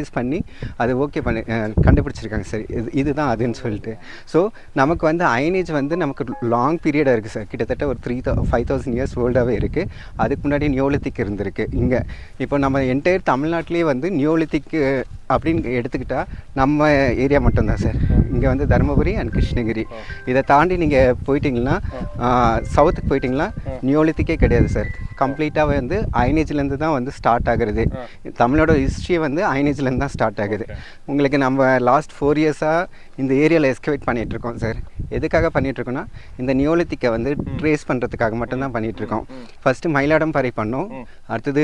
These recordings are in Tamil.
அனலைஸ் பண்ணி அது ஓகே பண்ணி கண்டுபிடிச்சிருக்காங்க. சார் இது இதுதான் அதுன்னு சொல்லிட்டு. ஸோ நமக்கு வந்து அயனேஜ் வந்து நமக்கு லாங் பீரியடாக இருக்குது சார் கிட்டத்தட்ட ஒரு three thou five thousand years ஓல்டாகவே இருக்குது அதுக்கு முன்னாடி நியோலித்திக் இருந்திருக்கு. இங்கே இப்போ நம்ம என்டையர் தமிழ்நாட்டிலே வந்து நியோலித்திக் அப்படின்னு எடுத்துக்கிட்டால் நம்ம ஏரியா மட்டும்தான் சார் இங்கே வந்து தருமபுரி அண்ட் கிருஷ்ணகிரி. இதை தாண்டி நீங்கள் போயிட்டீங்கன்னா சவுத்துக்கு போயிட்டீங்கன்னா நியோலித்திக்கே கிடையாது சார் கம்ப்ளீட்டாக வந்து அயனேஜ்லேருந்து தான் வந்து ஸ்டார்ட் ஆகுறது. தமிழோட ஹிஸ்ட்ரி வந்து அயனேஜ்லேருந்து தான் ஸ்டார்ட் ஆகுது. உங்களுக்கு நம்ம லாஸ்ட் ஃபோர் இயர்ஸாக இந்த ஏரியாவில் எஸ்கவேட் பண்ணிட்டு இருக்கோம் சார். எதுக்காக பண்ணிட்டு இருக்கோம்னா இந்த நியோலித்திக்கை வந்து ட்ரேஸ் பண்ணுறதுக்காக மட்டும்தான் பண்ணிட்டு இருக்கோம் ஃபஸ்ட்டு மயிலாடம்பாறை பண்ணோம். அடுத்தது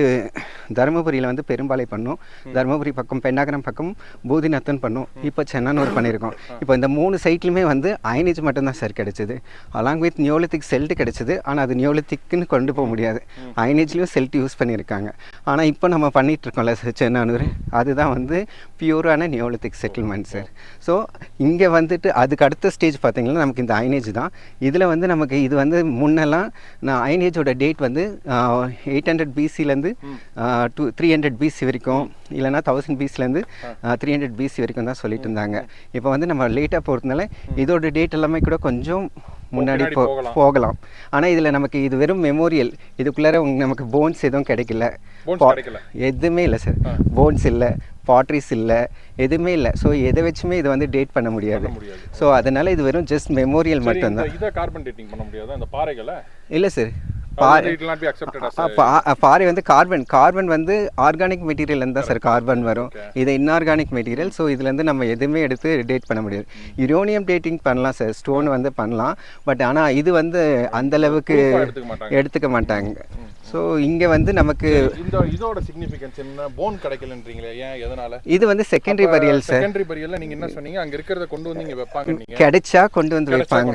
தருமபுரியில் வந்து பெரும்பாலை பண்ணோம். தருமபுரி பக்கம் பெண்ணாகரம் பக்கம் பூதிநத்தன் பண்ணோம். இப்போ சென்னனூர் பண்ணியிருக்கோம். இப்போ இந்த மூணு சைட்லையுமே வந்து அயனேஜ் மட்டும்தான் சார் கிடைச்சது. அலாங் வித் நியோலித்திக் செல்ட் கிடைச்சது. ஆனால் அது நியோலித்திக்னு கொண்டு போக முடியாது. அயனேஜ்லேயும் செல்ட் யூஸ் பண்ணியிருக்காங்க. ஆனால் இப்போ நம்ம பண்ணிட்டு இருக்கோம்ல சார் சென்னனூர். அதுதான் வந்து பியூரான நியோலித்திக் செட்டில்மெண்ட் சார். ஸோ இங்கே வந்துட்டு அதுக்கு அடுத்த ஸ்டேஜ் பார்த்தீங்கன்னா நமக்கு இந்த அயனேஜ் தான். இதில் வந்து நமக்கு இது வந்து முன்னெல்லாம் நான் அயனேஜோட டேட் வந்து எயிட் ஹண்ட்ரட் பிசிலேருந்து டூ த்ரீ ஹண்ட்ரட் பிசி வரைக்கும். இல்லைனா தௌசண்ட் பிசிலேருந்து த்ரீ ஹண்ட்ரட் பிசி வரைக்கும் தான் சொல்லிட்டு இருந்தாங்க. இப்போ வந்து நம்ம லேட்டாக போகிறதுனால இதோட டேட் எல்லாமே கூட கொஞ்சம் முன்னாடி போ போகலாம். ஆனால் இதில் நமக்கு இது வெறும் மெமோரியல் இதுக்குள்ளார நமக்கு போன்ஸ் எதுவும் கிடைக்கல. எதுவுமே இல்லை சார் போன்ஸ் இல்லை பாட்ரிஸ் இல்லை எதுவுமே இல்லை. ஸோ எதை வச்சுமே இது வந்து டேட் பண்ண முடியாது. ஸோ அதனால இது வெறும் ஜஸ்ட் மெமோரியல் மட்டும்தான். இல்லை சார் பா it not be accepted as ah, பா- பாறை வந்து கார்பன் கார்பன் வந்து ஆர்கானிக் மெட்டீரியல் தான் சார் கார்பன் வரும். இது இன்ஆர்கானிக் மெட்டீரியல் ஸோ இதுலேருந்து நம்ம எதுவுமே எடுத்து டேட் பண்ண முடியாது. யுரேனியம் டேட்டிங் பண்ணலாம் சார் ஸ்டோன் வந்து பண்ணலாம். பட் ஆனால் இது வந்து அந்த அளவுக்கு Proof-ஆ எடுத்துக்க மாட்டாங்க. ஸோ இங்கே வந்து நமக்கு இந்த இதோட சிக்னிஃபிகன்ஸ் என்ன? போன் கிடைக்கலன்றீங்களே ஏன் எதனால? இது வந்து செகண்டரி பரியல் சார் செகண்டரி பரியல்ல நீங்க என்ன சொன்னீங்க? அங்க இருக்கிறத கொண்டு வந்து இங்க வைப்பாங்க கிடைச்சா கொண்டு வந்து வைப்பாங்க.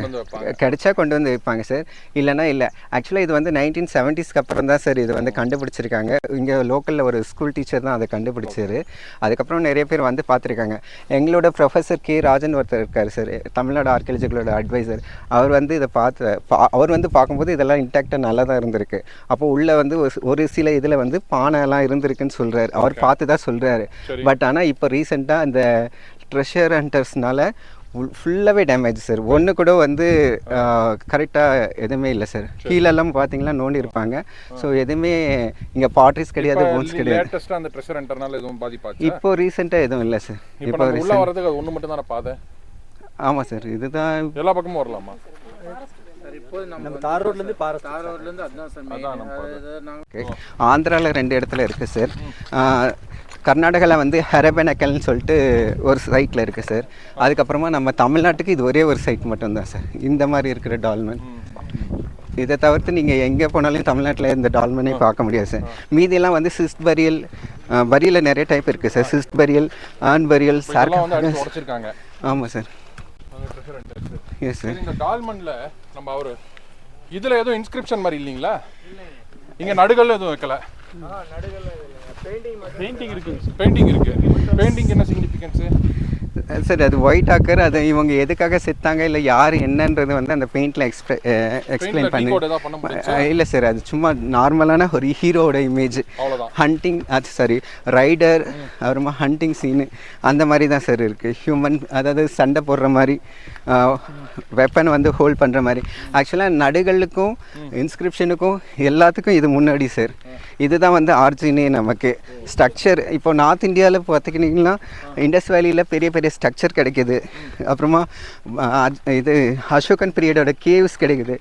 கிடைச்சா கொண்டு வந்து வைப்பாங்க சார் இல்லைன்னா இல்லை. ஆக்சுவலாக இது வந்து நைன்டீன் செவன்ட்டீஸ்க்கு அப்புறம் தான் சார் இது வந்து கண்டுபிடிச்சிருக்காங்க. இங்கே லோக்கலில் ஒரு ஸ்கூல் டீச்சர் தான் அதை கண்டுபிடிச்சாரு. அதுக்கப்புறம் நிறைய பேர் வந்து பார்த்துருக்காங்க. எங்களோட ப்ரொஃபஸர் கே. ராஜன் ஒருத்தர் இருக்கார் சார் தமிழ்நாடு ஆர்கியாலஜிகளோட அட்வைசர் அவர் வந்து இதை பார்த்து அவர் வந்து பார்க்கும்போது இதெல்லாம் இன்டாக்டாக நல்லா தான் இருந்திருக்கு. அப்போ உள்ளே வந்து ஒரு- சில இதில் வந்து பானைலாம் இருந்திருக்குன்னு சொல்கிறாரு அவர் பார்த்து தான் சொல்கிறாரு சரி. பட் ஆனால் இப்போ ரீசெண்டாக அந்த ட்ரெஷர் ஹண்டர்ஸ்னால ஃபுல்லாகவே டேமேஜ் சார் ஒன்று கூட வந்து கரெக்டாக எதுவுமே இல்லை சார். கீழெல்லாம் பார்த்தீங்கன்னா நோண்டி இருப்பாங்க. ஸோ எதுவுமே இங்கே பாட்ரிஸ் கிடையாது போன்ஸ் கிடையாது. அந்த ட்ரெஷர் என்டர்னால எதுவும் பாதிப்பாச்சு? இப்போ ரீசெண்டாக எதுவும் இல்லை சார் இப்போ உள்ள வர்றதுக்கு அது ஒண்ணு மட்டும் தானே பாதை? ஆமாம் சார் இதுதான் எல்லா பக்கமும் வரலாமா? நம்ம தார் ரோட்லேருந்து தார் ரோட்லேருந்து அதுதான் சார் ஆந்திராவில் ரெண்டு இடத்துல இருக்குது சார். கர்நாடகாவில் வந்து ஹரபெனக்கல்னு சொல்லிட்டு ஒரு சைட்டில் இருக்குது சார். அதுக்கப்புறமா நம்ம தமிழ்நாட்டுக்கு இது ஒரே ஒரு சைட் மட்டும்தான் சார். இந்த மாதிரி இருக்கிற டால்மன். இதை தவிர்த்து நீங்கள் எங்கே போனாலும் தமிழ்நாட்டில் இந்த டால்மனே பார்க்க முடியாது சார். மீதியெல்லாம் வந்து சிஸ்ட் பரியல் பரியலில் நிறைய டைப் இருக்குது sir. Cist burial urn burial உடைச்சிருக்காங்க. ஆமாம் சார். எஸ் சார் சரி இந்த டால்மன்ல நம்ம அவரு இதுல எதுவும் இன்ஸ்கிரிப்ஷன் மாதிரி இல்லைங்களா? இங்க நடுகள் எதுவும் வைக்கல. பெயிண்டிங் இருக்கு. பெயிண்டிங் இருக்கு. பெயிண்டிங் என்ன சிக்னிஃபிகன்ஸ் சார் அது ஒயிட் ஆக்கர் அது இவங்க எதுக்காக செத்தாங்க இல்லை யார் என்னன்றது வந்து அந்த பெயிண்டில் எக்ஸ்பிளை எக்ஸ்பிளைன் பண்ணி? இல்லை சார் அது சும்மா நார்மலான ஒரு ஹீரோவோட இமேஜ் ஹண்டிங் அது சாரி ரைடர் அப்புறமா ஹண்டிங் சீனு அந்த மாதிரி தான் சார் இருக்குது ஹியூமன் அதாவது சண்டை போடுற மாதிரி வெப்பன் வந்து ஹோல்ட் பண்ணுற மாதிரி. ஆக்சுவலாக நடுகளுக்கும் இன்ஸ்கிரிப்ஷனுக்கும் எல்லாத்துக்கும் இது முன்னாடி சார் இதுதான் வந்து ஆர்ஜினே நமக்கு. ஸ்ட்ரக்சர் இப்போ நார்த் இந்தியாவில் பார்த்துக்கிட்டிங்கன்னா இண்டஸ் வேலியில் பெரிய பெரிய ஸ்ட்ரக்சர் கிடைக்குது அப்புறமா இது அசோகன் பீரியடோட கேவ்ஸ் கிடைக்குது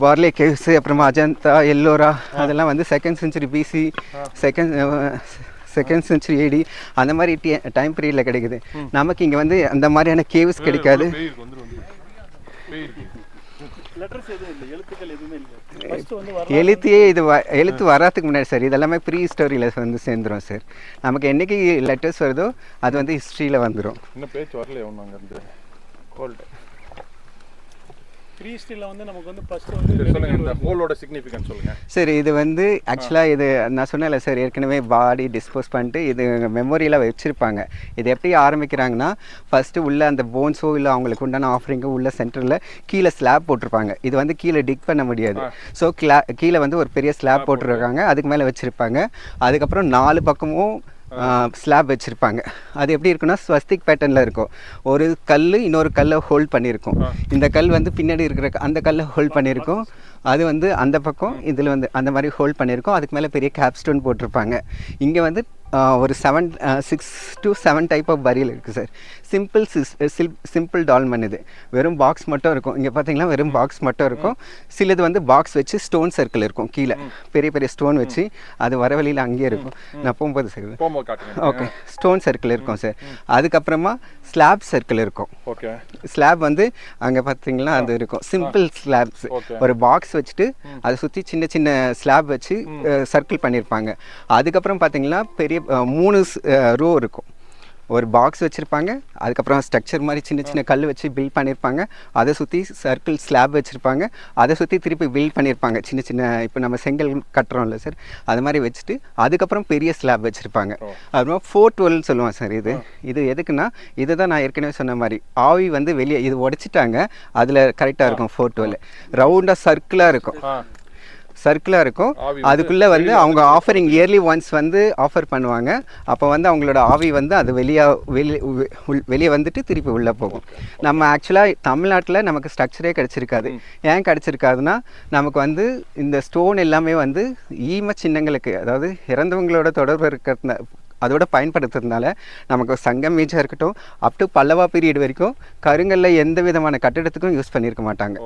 பார்லே கேவ்ஸ் அப்புறமா அஜந்தா எல்லோரா அதெல்லாம் வந்து second century BC second second century AD அந்த மாதிரி டைம் பீரியடில் கிடைக்குது நமக்கு இங்கே வந்து அந்த மாதிரியான கேவ்ஸ் கிடைக்காது எழுத்தையே இது வ எழுத்து வராதுக்கு முன்னாடி சார் இதெல்லாமே ப்ரீ ஸ்டோரியில் வந்து சேர்ந்துரும் சார். நமக்கு என்னைக்கு லெட்டர்ஸ் வருதோ அது வந்து ஹிஸ்ட்ரியில் வந்துடும் இன்னும் பேச்சு வரலையே ஒன்று அங்கேருந்து கோல்டு த்ரீ ஸ்டில் வந்து நமக்கு வந்து ஃபர்ஸ்ட் வந்து சரி சொல்லுங்க இந்த ஹோலோட சிக்னிஃபிகன்ஸ் சொல்லுங்க. சரி இது வந்து ஆக்சுவலாக இது நான் சொன்னேன்ல சார் ஏற்கனவே பாடி டிஸ்போஸ் பண்ணிட்டு இது மெமோரியில் வச்சுருப்பாங்க. இது எப்படி ஆரம்பிக்கிறாங்கன்னா ஃபஸ்ட்டு உள்ள அந்த போன்ஸோ இல்லை அவங்களுக்கு உண்டான ஆஃபரிங்கோ உள்ள சென்டரில் கீழே ஸ்லாப் போட்டிருப்பாங்க. இது வந்து கீழே டிக் பண்ண முடியாது. ஸோ கிளா கீழே வந்து ஒரு பெரிய ஸ்லாப் போட்டிருக்காங்க அதுக்கு மேலே வச்சுருப்பாங்க. அதுக்கப்புறம் நாலு பக்கமும் ஸ்லாப் வச்சுருப்பாங்க. அது எப்படி இருக்குன்னா ஸ்வஸ்திக் பேட்டர்னில் இருக்கும். ஒரு கல் இன்னொரு கல்லை ஹோல்ட் பண்ணியிருக்கும் இந்த கல் வந்து பின்னாடி இருக்கிற அந்த கல்லை ஹோல்ட் பண்ணியிருக்கும் அது வந்து அந்த பக்கம் இதில் வந்து அந்த மாதிரி ஹோல்ட் பண்ணியிருக்கோம். அதுக்கு மேலே பெரிய கேப்ஸ்டோன் போட்டிருப்பாங்க. இங்கே வந்து ஒரு seven six to seven type of burial இருக்குது சார். சிம்பிள் சிம்பிள் டால்மன் இது. வெறும் பாக்ஸ் மட்டும் இருக்கும். இங்கே பார்த்தீங்கன்னா வெறும் பாக்ஸ் மட்டும் இருக்கும். சிலது வந்து பாக்ஸ் வச்சு ஸ்டோன் சர்க்கிள் இருக்கும். கீழே. பெரிய பெரிய ஸ்டோன் வச்சு அது வர வழியில் அங்கேயே இருக்கும். நான் போகும்போது சார் ஓகே. ஸ்டோன் சர்க்கிள் இருக்கும் சார். அதுக்கப்புறமா ஸ்லாப் சர்க்கிள் இருக்கும். ஓகே. ஸ்லாப் வந்து அங்கே பார்த்தீங்கன்னா அது இருக்கும். Simple slabs. ஒரு பாக்ஸ் வச்சுட்டு அதை சுற்றி சின்ன சின்ன ஸ்லாப் வச்சு சர்க்கிள் பண்ணியிருப்பாங்க அதுக்கப்புறம் பார்த்தீங்கன்னா பெரிய மூணு ரோ இருக்கும். ஒரு பாக்ஸ் வச்சுருப்பாங்க. அதுக்கப்புறம் ஸ்ட்ரக்சர் மாதிரி சின்ன சின்ன கல் வச்சு பில்ட் பண்ணியிருப்பாங்க அதை சுற்றி சர்க்கிள் ஸ்லாப் வச்சுருப்பாங்க. அதை சுற்றி திருப்பி பில்ட் பண்ணியிருப்பாங்க சின்ன சின்ன இப்போ நம்ம செங்கல் கட்டுறோம்ல சார் அது மாதிரி வச்சுட்டு அதுக்கப்புறம் பெரிய ஸ்லாப் வச்சுருப்பாங்க. அப்புறம் ஃபோர் டுவெல்னு சொல்லுவோம் சார் இது. இது எதுக்குன்னா இதை தான் நான் ஏற்கனவே சொன்ன மாதிரி. ஆவி வந்து வெளியே இது உடைச்சிட்டாங்க. அதில் கரெக்டாக இருக்கும் ஃபோர் டுவெல் ரவுண்டாக சர்க்கிளாக இருக்கும். சர்க்கிளாக இருக்கும். அதுக்குள்ளே வந்து அவங்க ஆஃபரிங் இயர்லி ஒன்ஸ் வந்து ஆஃபர் பண்ணுவாங்க. அப்போ வந்து அவங்களோட ஆவி வந்து அது வெளியே வெளியே வெளியே வந்துட்டு திருப்பி உள்ளே போகும். நம்ம ஆக்சுவலாக தமிழ்நாட்டில் நமக்கு ஸ்ட்ரக்சரே கிடச்சிருக்காது. ஏன் கிடச்சிருக்காதுன்னா நமக்கு வந்து இந்த ஸ்டோன் எல்லாமே வந்து ஈம சின்னங்களுக்கு அதாவது இறந்தவங்களோட தொடர்பு இருக்கிறது அதோட பயன்படுத்துறதுனால நமக்கு சங்கம் மேஜாக இருக்கட்டும் அப் டு பல்லவா பீரியட் வரைக்கும் கருங்கல்ல எந்த விதமான கட்டிடத்துக்கும் யூஸ் பண்ணியிருக்க மாட்டாங்க.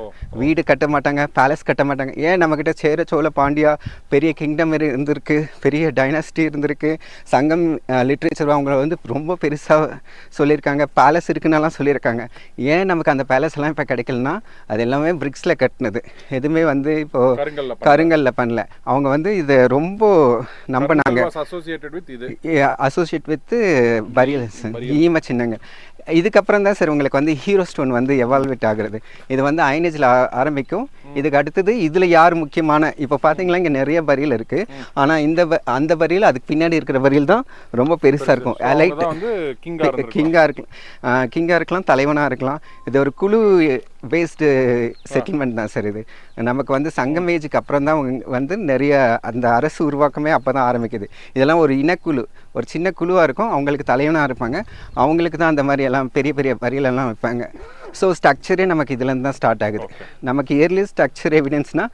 வீடு கட்ட மாட்டாங்க பேலஸ் கட்ட மாட்டாங்க. ஏன் நம்மக்கிட்ட சேர சோழ பாண்டியா பெரிய கிங்டம் இருந்திருக்கு பெரிய டைனாசிட்டி இருந்திருக்கு சங்கம் லிட்ரேச்சர் அவங்கள வந்து ரொம்ப பெருசாக சொல்லியிருக்காங்க பேலஸ் இருக்குன்னெல்லாம் சொல்லியிருக்காங்க ஏன் நமக்கு அந்த பேலஸ் எல்லாம் இப்போ கிடைக்கலனா அது எல்லாமே பிரிக்ஸில் கட்டினது. எதுவுமே வந்து இப்போது கருங்கல்ல கருங்கல்ல பண்ணல. அவங்க வந்து இதை ரொம்ப நம்பினாங்க. அசோசியேட்டட் வித் இது. அசோசியேட் வித் பரியல் ஈம சின்னங்கள். இதுக்கப்புறம் தான் சார் உங்களுக்கு வந்து ஹீரோ ஸ்டோன் வந்து எவால்வேட் ஆகுறது. இது வந்து ஐனேஜில் ஆரம்பிக்கும். இதுக்கு அடுத்தது இதில் யார் முக்கியமான இப்போ பார்த்தீங்களா இங்கே நிறைய பரியல் இருக்குது ஆனால் இந்த அந்த பரியல் அதுக்கு பின்னாடி இருக்கிற பரியல் தான் ரொம்ப பெருசாக இருக்கும். லைட் தான் வந்து கிங்கா இருந்திருக்கும் கிங்காக இருக்கலாம். கிங்காக இருக்கலாம் தலைவனாக இருக்கலாம். இது ஒரு குழு பேஸ்டு செட்டில்மெண்ட் தான் சார் இது. நமக்கு வந்து சங்கம் ஏஜுக்கு அப்புறம் தான் வந்து நிறைய அந்த அரசு உருவாக்கமே அப்போ தான் ஆரம்பிக்குது. இதெல்லாம் ஒரு இனக்குழு ஒரு சின்ன குழுவாக இருக்கும். அவங்களுக்கு தலைவனாக இருப்பாங்க. அவங்களுக்கு தான் அந்த மாதிரி எல்லாம் பெரிய பெரிய வரியலெல்லாம் வைப்பாங்க. ஸோ ஸ்ட்ரக்சரே நமக்கு இதுலேருந்து தான் ஸ்டார்ட் ஆகுது. நமக்கு இயர்லி ஸ்ட்ரக்சர் எவிடன்ஸ்னால்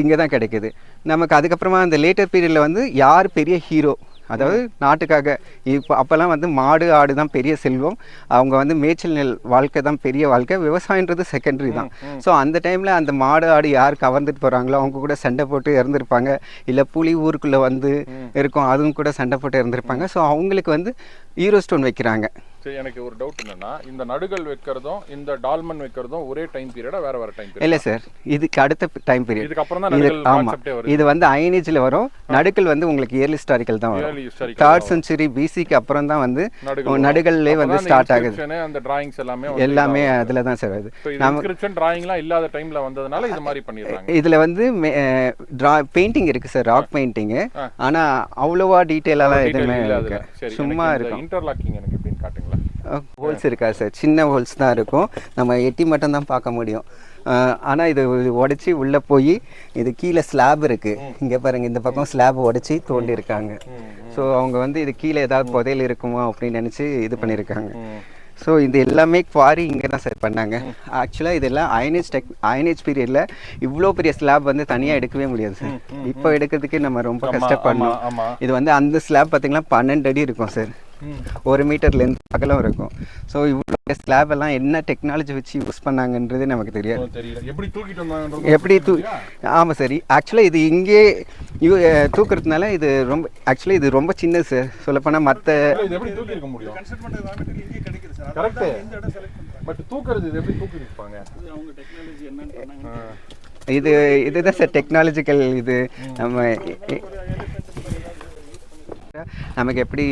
இங்கே தான் கிடைக்குது. நமக்கு அதுக்கப்புறமா அந்த லேட்டர் பீரியடில் வந்து யார் பெரிய ஹீரோ அதாவது நாட்டுக்காக. இப்போ அப்போல்லாம் வந்து மாடு ஆடு தான் பெரிய செல்வம். அவங்க வந்து மேய்ச்சல் நெல் வாழ்க்கை தான் பெரிய வாழ்க்கை. விவசாயன்றது செகண்டரி தான். ஸோ அந்த டைமில் அந்த மாடு ஆடு யார் கவர்ந்துட்டு போகிறாங்களோ அவங்க கூட சண்டை போட்டு இறந்துருப்பாங்க இல்லை புலி ஊருக்குள்ளே வந்து இருக்கும் அதுவும் கூட சண்டை போட்டு இறந்துருப்பாங்க ஸோ அவங்களுக்கு வந்து ஹீரோ ஸ்டோன் வைக்கிறாங்க. சரி எனக்கு ஒரு டவுட் என்னன்னா இந்த நடுகள் வைக்கிறதும் இந்த டால்மன் வைக்கிறதும் ஒரே டைம் பீரியடா வேற வேற டைம் பீரியட் இல்லை சார் இதுக்கு அடுத்த டைம் பீரியட் இதுக்கு அப்புறம் தான் நடுகள் கான்செப்டே வருது. இது வந்து ஐனேஜில் வரும். நடுக்கல் வந்து உங்களுக்கு இயர்லி ஹிஸ்டாரிக்கல் தான் வரும். தேர்ட் செஞ்சுரி பிசிக்கு அப்புறம் தான் வந்து நடுகள் நடுகள்லே வந்து ஸ்டார்ட் ஆகுது. அந்த டிராயிங்ஸ் எல்லாமே எல்லாமே அதில் தான் சார் இது இன்ஸ்கிரிப்ஷன் டிராயிங்லாம் இல்லாத டைம்ல வந்ததுனால இது மாதிரி பண்ணிடுறாங்க. இதில் வந்து ட்ரா பெயிண்டிங் இருக்குது சார் ராக் பெயிண்டிங்கு ஆனால் அவ்வளோவா டீட்டெயிலெல்லாம் எதுவுமே இருக்கு சும்மா இருக்கும். இன்டர்லாக்கிங் எனக்கு ஹோல்ஸ் இருக்கா சார் சின்ன ஹோல்ஸ் தான் இருக்கும். நம்ம எட்டி மட்டும் தான் பார்க்க முடியும். ஆனால் இது உடச்சி உள்ளே போய் இது கீழே ஸ்லாப் இருக்குது இங்கே பாருங்க இந்த பக்கம் ஸ்லாப் உடச்சி தோண்டி இருக்காங்க. ஸோ அவங்க வந்து இது கீழே ஏதாவது புதையல் இருக்குமோ அப்படின்னு நினச்சி இது பண்ணியிருக்காங்க. ஸோ இது எல்லாமே குவாரி இங்கே தான் சார் பண்ணாங்க. ஆக்சுவலாக இதெல்லாம் அயனேஜ் டெக் அயனேஜ் பீரியடில் இவ்வளோ பெரிய ஸ்லாப் வந்து தனியாக எடுக்கவே முடியாது சார் இப்போ எடுக்கிறதுக்கே நம்ம ரொம்ப கஷ்டப்படணும். இது வந்து அந்த ஸ்லாப் பார்த்தீங்கன்னா பன்னெண்டு அடி இருக்கும் சார் ஒரு மீட்டர் லென்த் அகலம் இருக்கும். ஸோ இவ்வளோ ஸ்லாப் எல்லாம் என்ன டெக்னாலஜி வச்சு யூஸ் பண்ணாங்கன்றது நமக்கு தெரியாது. தெரியல எப்படி தூக்கிட்டு எப்படி தூ ஆமாம் சரி. ஆக்சுவலாக இது இங்கே தூக்குறதுனால இது ரொம்ப ஆக்சுவலி இது ரொம்ப சின்னது சார் சொல்லப்போனால் மற்ற இது எப்படி தூக்கி இருக்க முடியும்? கன்ஸ்ட்ரக்ட் பண்ற ராமெட்டீரியல் இங்கே கிடைக்குது சார் Correct. அதான் இந்த இடம் செலக்ட் பண்றாங்க பட் தூக்குறது இது எப்படி தூக்கி இருப்பாங்க இது அவங்க டெக்னாலஜி என்னன்னு பண்ணாங்க இது இதுதான் சார் டெக்னாலஜிக்கல் இது. நம்ம நமக்கு எப்படி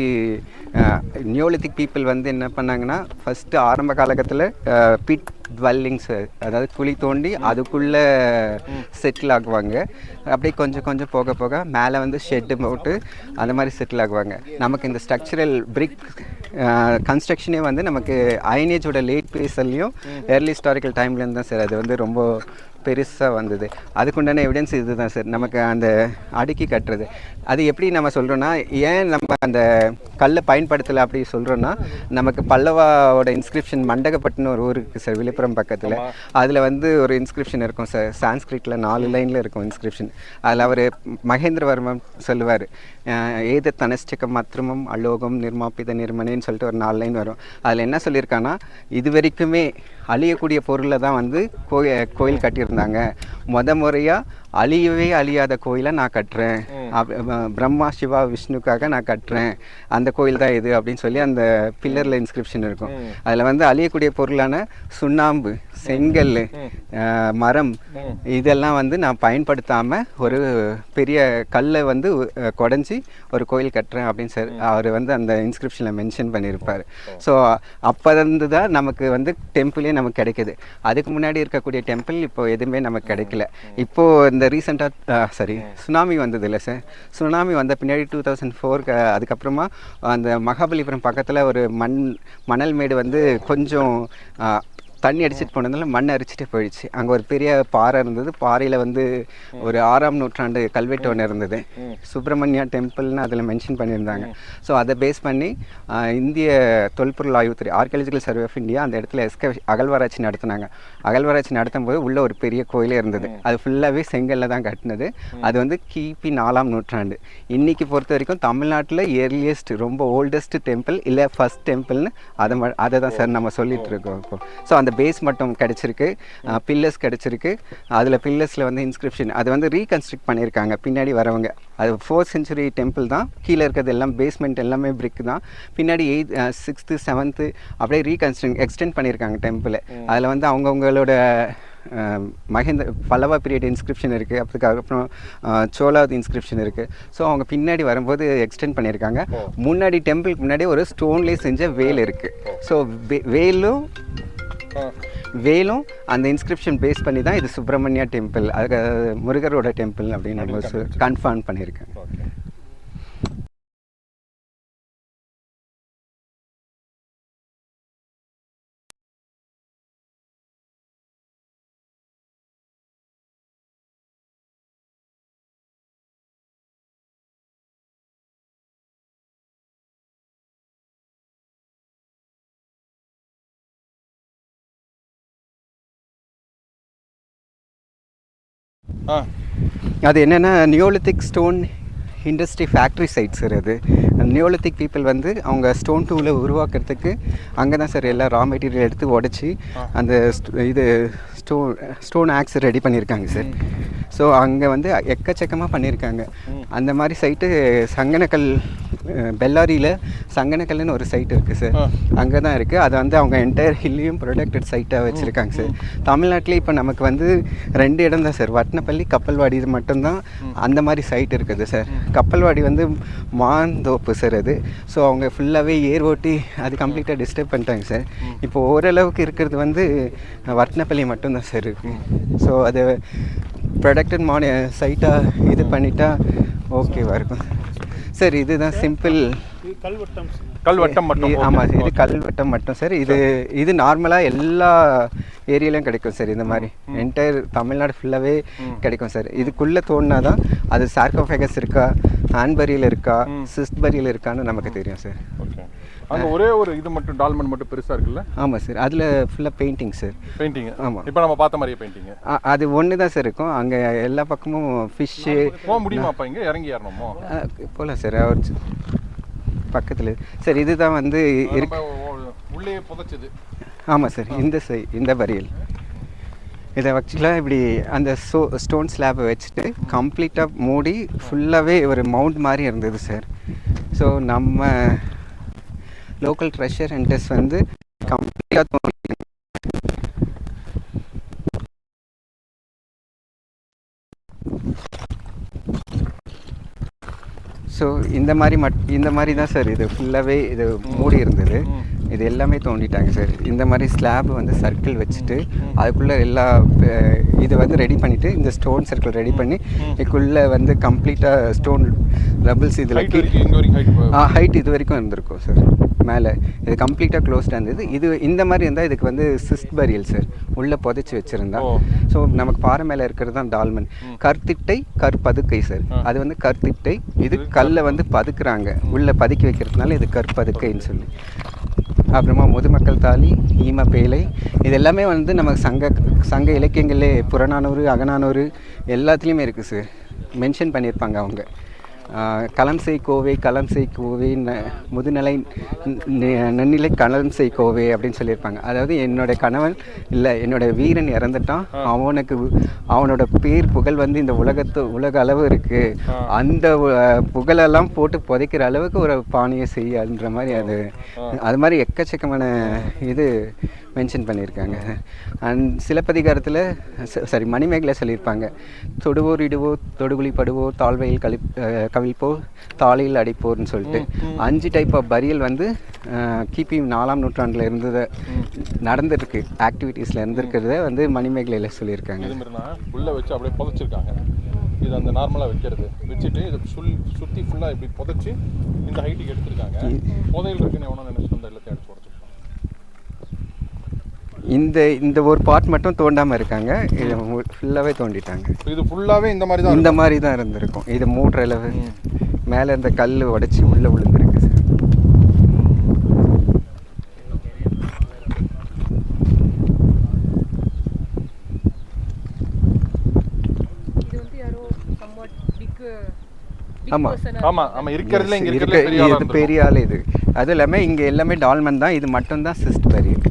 நியோலித்திக் பீப்புள் வந்து என்ன பண்ணாங்கன்னா ஃபஸ்ட்டு ஆரம்ப காலகட்டத்தில் பிட் dwellings அதாவது குழி தோண்டி அதுக்குள்ளே செட்டில் ஆகுவாங்க அப்படியே கொஞ்சம் கொஞ்சம் போக போக மேலே வந்து ஷெட்டு போட்டு அந்த மாதிரி செட்டில் ஆகுவாங்க நமக்கு இந்த ஸ்ட்ரக்சரல் பிரிக் கன்ஸ்ட்ரக்ஷனே வந்து நமக்கு அயனேஜோட லேட் பேஸ்லையும் ஏர்லி ஹிஸ்டாரிக்கல் டைம்லேருந்து தான் சார். அது வந்து ரொம்ப பெருசாக வந்தது. அதுக்குண்டான எவிடன்ஸ் இதுதான் சார் நமக்கு அந்த அடுக்கி கட்டுறது. அது எப்படி நம்ம சொல்கிறோன்னா ஏன் நம்ம அந்த கல்லை பயன்படுத்தலை அப்படி சொல்கிறோன்னா நமக்கு பல்லவாவோட இன்ஸ்கிரிப்ஷன் மண்டகப்பட்டுன்னு ஒரு ஊர் இருக்குது சார் விழுப்புரம் பக்கத்தில். அதில் வந்து ஒரு இன்ஸ்கிரிப்ஷன் இருக்கும் சார் சான்ஸ்கிரிட்டில் நாலு லைனில் இருக்கும் இன்ஸ்கிரிப்ஷன் அதில் அவர் மகேந்திரவர்மன் சொல்லுவார் ஏத தனஸ்டிக மத்ருமம் அலோகம் நிர்மாபித நிர்மணின்னு சொல்லிட்டு ஒரு நாலு லைன் வரும். அதில் என்ன சொல்லியிருக்கான்னா இது வரைக்குமே அழியக்கூடிய பொருளில் தான் வந்து கோயில் கோயில் இருந்தாங்க. முத முறையாக அழியவே அழியாத கோயிலை நான் கட்டுறேன். பிரம்மா சிவா விஷ்ணுக்காக நான் கட்டுறேன். அந்த கோயில் தான் இது அப்படின்னு சொல்லி அந்த பில்லரில் இன்ஸ்கிரிப்ஷன் இருக்கும். அதில் வந்து அழியக்கூடிய பொருளான சுண்ணாம்பு செங்கல் மரம் இதெல்லாம் வந்து நான் பயன்படுத்தாமல் ஒரு பெரிய கல்லை வந்து குடஞ்சி ஒரு கோயில் கட்டுறேன் அப்படின்னு சார் அவர் வந்து அந்த இன்ஸ்கிரிப்ஷனில் மென்ஷன் பண்ணியிருப்பார் ஸோ அப்போ இருந்து தான் நமக்கு வந்து டெம்பிளே நமக்கு கிடைக்குது. அதுக்கு முன்னாடி இருக்கக்கூடிய டெம்பிள் இப்போ எதுவுமே நமக்கு கிடைக்கல. இப்போ இந்த ரீசெண்டாக சாரி சுனாமி வந்தது இல்லை சார் சுனாமி வந்த பின்னாடி டூ தௌசண்ட் ஃபோர் அதுக்கப்புறமா அந்த மகாபலிபுரம் பக்கத்தில் ஒரு மண் மணல் மேடு வந்து கொஞ்சம் தண்ணி அடிச்சிட்டு போனதுனால மண் அரிச்சிட்டு போயிடுச்சு. அங்கே ஒரு பெரிய பாறை இருந்தது. பாறையில் வந்து ஒரு ஆறாம் நூற்றாண்டு கல்வெட்டு ஒன்று இருந்தது. சுப்பிரமணியா டெம்பிள்னு அதில் மென்ஷன் பண்ணியிருந்தாங்க. ஸோ அதை பேஸ் பண்ணி இந்திய தொல்பொருள் ஆய்வுத்துறை ஆர்கியாலஜிக்கல் சர்வே ஆஃப் இந்தியா அந்த இடத்துல எஸ்க அகழ்வாராய்ச்சி நடத்தினாங்க. அகழ்வாராய்ச்சி நடத்தும் போது உள்ள ஒரு பெரிய கோயிலே இருந்தது. அது ஃபுல்லாகவே செங்கல்ல தான் கட்டினது. அது வந்து கிபி நாலாம் நூற்றாண்டு. இன்னைக்கு பொறுத்த வரைக்கும் தமிழ்நாட்டில் இயர்லியஸ்ட் ரொம்ப ஓல்டஸ்ட் டெம்பிள் இல்லை ஃபர்ஸ்ட் டெம்பிள்னு அதை ம அதை தான் சார் நம்ம சொல்லிட்டு இருக்கோம் இப்போ. ஸோ அந்த பேஸ் மட்டும் கிடச்சிருக்கு. பில்லர்ஸ் கிடச்சிருக்கு. அதில் பில்லர்ஸில் வந்து இன்ஸ்கிரிப்ஷன் அது வந்து ரீகன்ஸ்ட்ரக்ட் பண்ணியிருக்காங்க. பின்னாடி வரவங்க. அது ஃபோர்த் செஞ்சுரி டெம்பிள் தான். கீழே இருக்கிறது எல்லாம் பேஸ்மெண்ட் எல்லாமே பிரிக் தான். பின்னாடி எயித் சிக்ஸ்த்து செவன்த்து அப்படியே ரீகன்ஸ்ட்ரக் எக்ஸ்டெண்ட் பண்ணியிருக்காங்க டெம்பிளை அதில் வந்து அவங்கவுங்களோட மகேந்திர பல்லவா பீரியட் இன்ஸ்கிரிப்ஷன் இருக்குது அதுக்கப்புறம் சோலாவது இன்ஸ்கிரிப்ஷன் இருக்குது ஸோ அவங்க பின்னாடி வரும்போது எக்ஸ்டெண்ட் பண்ணியிருக்காங்க. முன்னாடி டெம்பிளுக்கு முன்னாடி ஒரு ஸ்டோன்லேயே செஞ்ச வேல் இருக்குது ஸோ வேலும் வேலும் அந்த இன்ஸ்கிரிப்ஷன் பேஸ் பண்ணி தான் இது சுப்பிரமணியா டெம்பிள் அதுக்கு முருகரோட டெம்பிள் அப்படின்னு நம்ம கன்ஃபார்ம் பண்ணியிருக்கேன். அது என்னென்னா neolithic stone industry factory site sir அது. நியோலித்திக் பீப்புள் வந்து அவங்க ஸ்டோன் டூவில் உருவாக்குறதுக்கு அங்கே தான் சார் எல்லா ரா மெட்டீரியல் எடுத்து உடச்சி அந்த இது ஸ்டோன் ஸ்டோன் ஆக்ஸ் ரெடி பண்ணியிருக்காங்க சார் ஸோ அங்கே வந்து எக்கச்சக்கமாக பண்ணியிருக்காங்க அந்த மாதிரி சைட்டு சங்கனக்கல் பெல்லாரியில் சங்கனக்கல்னு ஒரு சைட் இருக்குது சார் அங்கே தான் இருக்குது அது வந்து அவங்க என்டையர் ஹில்லையும் ப்ரொடக்டட் சைட்டாக வச்சுருக்காங்க சார் தமிழ்நாட்டிலே இப்போ நமக்கு வந்து ரெண்டு இடம் தான் சார் வட்னப்பள்ளி கப்பல்வாடி இது மட்டும்தான் அந்த மாதிரி சைட் இருக்குது சார் கப்பல்வாடி வந்து மாந்தோப்பு சார் அது. ஸோ அவங்க ஃபுல்லாகவே ஏர் ஓட்டி அது கம்ப்ளீட்டாக டிஸ்டர்ப் பண்ணிட்டாங்க சார் இப்போ ஓரளவுக்கு இருக்கிறது வந்து வட்னப்பள்ளி மட்டும்தான் சார் இருக்குது ஸோ அது ப்ரொடக்டட் மானி சைட்டாக இது பண்ணிட்டா ஓகேவா இருக்கும். சார் இதுதான் சிம்பிள் கல்வெட்டம். கல்வட்டம் மட்டும் ஆமாம் இது கல்வெட்டம் மட்டும் சார். இது இது நார்மலாக எல்லா ஏரியாலையும் கிடைக்கும் சார் இந்த மாதிரி. என்டையர் தமிழ்நாடு ஃபுல்லாகவே கிடைக்கும் சார். இதுக்குள்ளே தோணுனா தான் அது சார்கோஃபேகஸ் இருக்கா ஹேண்ட்பரியில் இருக்கா சிஸ்ட்பரியில் இருக்கான்னு நமக்கு தெரியும் சார். ஓகே. அங்க ஒரே ஒரு இது மட்டும் டால்மன் மட்டும் பெருசா இருக்குல்ல? ஆமாம் சார் அதில் ஃபுல்லாக பெயிண்டிங் சார் பெயிண்டிங் ஆமா. இப்போ நம்ம பார்த்த மாதிரியே பெயிண்டிங் அது ஒன்று தான் சார் இருக்கும். அங்கே எல்லா பக்கமும் ஃபிஷ்ஷு போக முடியுமாப்பா இங்க இறங்கி ஏறணுமோ? போகலாம் சார் அவர் பக்கத்தில். சார் இதுதான் வந்து இருக்கு. உள்ளே புதைச்சது. ஆமாம் சார் இந்த சை இந்த வரியல். இதை ஆக்சுவலாக இப்படி அந்த ஸ்டோ ஸ்டோன் ஸ்லாப்பை வச்சுட்டு கம்ப்ளீட்டாக மூடி ஃபுல்லாகவே ஒரு மவுண்ட் மாதிரி இருந்தது சார் ஸோ நம்ம லோக்கல் ட்ரெஷர் ஹண்டர்ஸ் வந்து கம்ப்ளீட்டாக ஸோ இந்த மாதிரி மட் இந்த மாதிரி தான் சார் இது ஃபுல்லாகவே இது மூடி இருந்தது. இது எல்லாமே தோண்டிட்டாங்க சார் இந்த மாதிரி ஸ்லாப் வந்து சர்க்கிள் வச்சுட்டு அதுக்குள்ளே எல்லா இது வந்து ரெடி பண்ணிவிட்டு இந்த ஸ்டோன் சர்க்கிள் ரெடி பண்ணி இதுக்குள்ளே வந்து கம்ப்ளீட்டாக ஸ்டோன் ரபிள்ஸ் இதில் ஹைட் இது வரைக்கும் இருந்திருக்கும் சார் மேலே. இது கம்ப்ளீட்டாக க்ளோஸ்டாக இருந்தது. இது இந்த மாதிரி இருந்தால் இதுக்கு வந்து சிஸ்ட் பரியல் சார் உள்ளே புதைச்சி வச்சுருந்தா. ஸோ நமக்கு பாறை மேலே இருக்கிறது தான் டால்மன் கற்திட்டை கற்பதுக்கை சார் அது வந்து கற்திட்டை இது கல்லை வந்து பதுக்குறாங்க. உள்ளே பதுக்கி வைக்கிறதுனால இது கற்பதுக்கைன்னு சொல்லி. அப்புறமா முதுமக்கள் தாலி ஈம பேலை இது எல்லாமே வந்து நம்ம சங்க சங்க இலக்கியங்களே புறநானூறு அகநானூறு எல்லாத்துலேயுமே இருக்குது சார் மென்ஷன் பண்ணியிருப்பாங்க அவங்க. களம் செய் கோவை களம் செய் கோவை ந முதுநிலை நன்னிலை களம் செய் கோவை அப்படின்னு சொல்லியிருப்பாங்க. அதாவது என்னோட கணவன் இல்லை என்னோட வீரன் இறந்துட்டான். அவனுக்கு அவனோட பேர் புகழ் வந்து இந்த உலகத்து உலக அளவு இருக்குது அந்த புகழெல்லாம் போட்டு புதைக்கிற அளவுக்கு ஒரு பானையை செய்யன்ற மாதிரி அது அது மாதிரி எக்கச்சக்கமான இது மென்ஷன் பண்ணியிருக்காங்க. அண்ட் சிலப்பதிகாரத்தில் சாரி மணிமேகலை சொல்லியிருப்பாங்க. தொடுவோர் இடுவோர் தொடுகுழி படுவோர் தாழ்வையில் கழி அஹ், கவிழ்ப்போர் தாளையில் அடிப்போர்னு சொல்லிட்டு. அஞ்சு டைப் ஆஃப் பரியல் வந்து கிபி நாலாம் நூற்றாண்டில் இருந்ததை நடந்திருக்கு. ஆக்டிவிட்டீஸில் இருந்திருக்கிறத வந்து மணிமேகலையில் சொல்லியிருக்காங்க. உள்ள வச்சு அப்படியே புதைச்சிருக்காங்க. இது அந்த நார்மலாக வைக்கிறது. வச்சுட்டு இதை சுல் சுற்றி ஃபுல்லாக இப்படி புதைச்சி இந்த ஹைட்டுக்கு எடுத்திருக்காங்க. புதையல் இருக்குன்னு எவனோ நினைச்சு அந்த எல்லாத்தையும் அடிச்சு உடச்சிருக்காங்க இந்த இந்த ஒரு பார்ட் மட்டும் தோண்டாமல் இருக்காங்க. இதை ஃபுல்லாகவே தோண்டிட்டாங்க. இது ஃபுல்லாகவே இந்த மாதிரி தான் இந்த மாதிரி தான் இருந்திருக்கும். இது மூடுற அளவு. மேலே இருந்த கல் உடைச்சி உள்ளே விழுந்திருக்கு சார். இது வந்து யாரோ somewhat big, uh, big ஆமா. person ஆ ஆமா ஆமா இருக்கிறதுல இங்க பெரிய ஆளா இது பெரிய ஆள் இது. அதுவும் இல்லாமல் இங்கே எல்லாமே டால்மன் தான். இது மட்டும் தான் சிஸ்ட் பரியல்